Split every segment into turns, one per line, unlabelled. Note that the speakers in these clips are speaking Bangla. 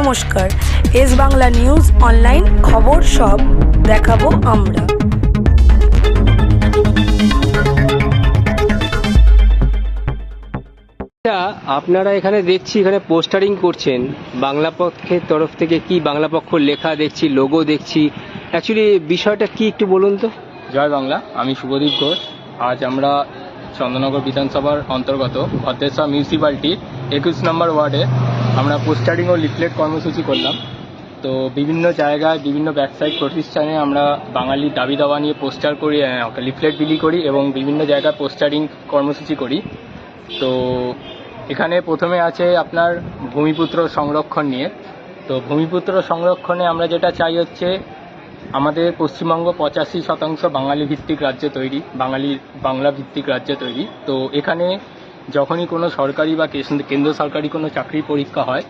নমস্কার। এস বাংলা নিউজ অনলাইন খবর সব দেখাবো আমরা।
আচ্ছা আপনারা এখানে দেখছি এখানে পোস্টারিং করছেন। বাংলা পক্ষের তরফ থেকে কি বাংলা পক্ষ লেখা দেখছি লোগো দেখছি? অ্যাকচুয়ালি বিষয়টা কি একটু বলুন তো।
জয় বাংলা আমি শুভদীপ ঘোষ। আজ আমরা চন্দ্রনগর বিধানসভার অন্তর্গত ভদ্রেশ্বর মিউনিসিপ্যালিটির একুশ নম্বর ওয়ার্ডে আমরা পোস্টারিং ও লিফলেট কর্মসূচি করলাম। তো বিভিন্ন জায়গায়, বিভিন্ন ব্যবসায়িক প্রতিষ্ঠানে আমরা বাঙালির দাবি দাওয়া নিয়ে পোস্টার করি লিফলেট বিলি করি এবং বিভিন্ন জায়গায় পোস্টারিং কর্মসূচি করি। তো এখানে প্রথমে আছে আপনার ভূমিপুত্র সংরক্ষণ নিয়ে। তো ভূমিপুত্র সংরক্ষণে আমরা যেটা চাই হচ্ছে, আমাদের পশ্চিমবঙ্গ পঁচাশি শতাংশ বাঙালি ভিত্তিক রাজ্য তৈরি, বাঙালি বাংলা ভিত্তিক রাজ্য তৈরি। তো এখানে যখনই কোনো সরকারি বা কেন্দ্র সরকারি কোনো চাকরির পরীক্ষা হয়,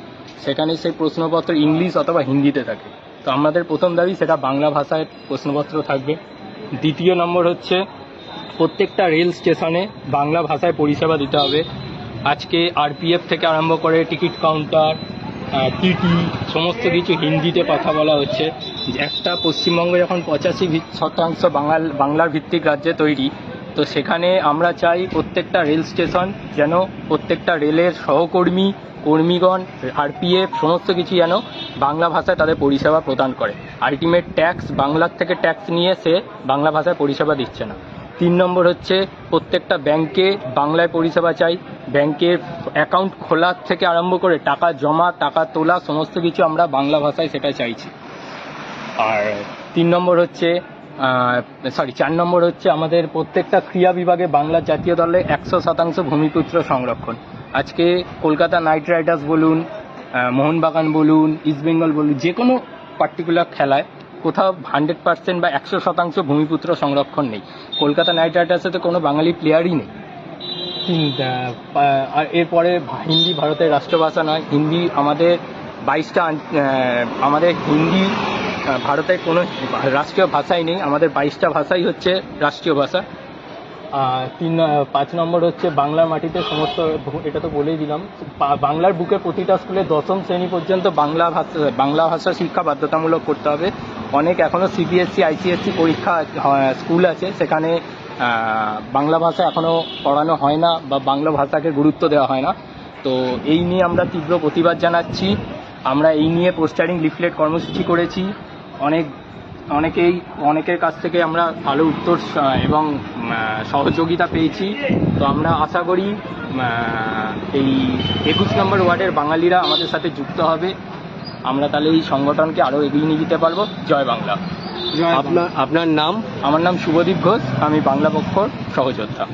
সেখানে সেই প্রশ্নপত্র ইংলিশ অথবা হিন্দিতে থাকে। তো আমাদের প্রথম দাবি সেটা বাংলা ভাষায় প্রশ্নপত্র থাকবে। দ্বিতীয় নম্বর হচ্ছে, প্রত্যেকটা রেল স্টেশনে বাংলা ভাষায় পরিষেবা দিতে হবে। আজকে আরপিএফ থেকে আরম্ভ করে টিকিট কাউন্টার টিটি, সমস্ত কিছু হিন্দিতে কথা বলা হচ্ছে। একটা পশ্চিমবঙ্গ যখন পঁচাশি শতাংশ বাঙাল বাংলার ভিত্তিক রাজ্যে তৈরি তো সেখানে আমরা চাই প্রত্যেকটা রেল স্টেশন যেন প্রত্যেকটা রেলের সহকর্মী, কর্মীগণ, আরপিএফ, সমস্ত কিছু যেন বাংলা ভাষায় তাদের পরিষেবা প্রদান করে। আলটিমেট ট্যাক্স, বাংলার থেকে ট্যাক্স নিয়ে সে বাংলা ভাষায় পরিষেবা দিচ্ছে না। তিন নম্বর হচ্ছে প্রত্যেকটা ব্যাংকে বাংলায় পরিষেবা চাই। ব্যাংকের অ্যাকাউন্ট খোলার থেকে আরম্ভ করে টাকা জমা, টাকা তোলা, সমস্ত কিছু আমরা বাংলা ভাষায় সেটা চাইছি। আর তিন নম্বর হচ্ছে সরি চার নম্বর হচ্ছে আমাদের প্রত্যেকটা ক্রীড়া বিভাগে বাংলা জাতীয় দলে একশো শতাংশ ভূমিপুত্র সংরক্ষণ। আজকে কলকাতা নাইট রাইডার্স বলুন মোহনবাগান বলুন ইস্টবেঙ্গল বলুন যে কোনো পার্টিকুলার খেলায় কোথাও হান্ড্রেড পার্সেন্ট বা একশো শতাংশ ভূমিপুত্র সংরক্ষণ নেই। কলকাতা নাইট রাইডার্সে তো কোনো বাঙালি প্লেয়ারই নেই। আর এরপরে হিন্দি ভারতের রাষ্ট্রভাষা নয়, হিন্দি আমাদের বাইশটা আমাদের হিন্দি ভারতের কোনো রাষ্ট্রীয় ভাষাই নেই। আমাদের বাইশটা ভাষাই হচ্ছে রাষ্ট্রীয় ভাষা। তিন পাঁচ নম্বর হচ্ছে বাংলার মাটিতে সমস্ত এটা তো বলেই দিলাম। বাংলার বুকে প্রতিটা স্কুলে দশম শ্রেণি পর্যন্ত বাংলা ভাষা বাংলা ভাষা শিক্ষা বাধ্যতামূলক করতে হবে। অনেক এখনও সিবিএসসি আইসিএসসি পরীক্ষা স্কুল আছে। সেখানে বাংলা ভাষা এখনও পড়ানো হয় না বা বাংলা ভাষাকে গুরুত্ব দেওয়া হয় না। তো এই নিয়ে আমরা তীব্র প্রতিবাদ জানাচ্ছি। আমরা এই নিয়ে পোস্টারিং লিফলেট কর্মসূচি করেছি। অনেক অনেকেই অনেকের কাছ থেকে আমরা ভালো উত্তর এবং সহযোগিতা পেয়েছি। তো আমরা আশা করি এই একুশ নম্বর ওয়ার্ডের বাঙালিরা আমাদের সাথে যুক্ত হবে। আমরা তাহলে এই সংগঠনকে আরও এগিয়ে নিয়ে যেতে পারব। জয় বাংলা।
আপনার আপনার নাম?
আমার নাম শুভদীপ ঘোষ। আমি বাংলা পক্ষর সহযোদ্ধা।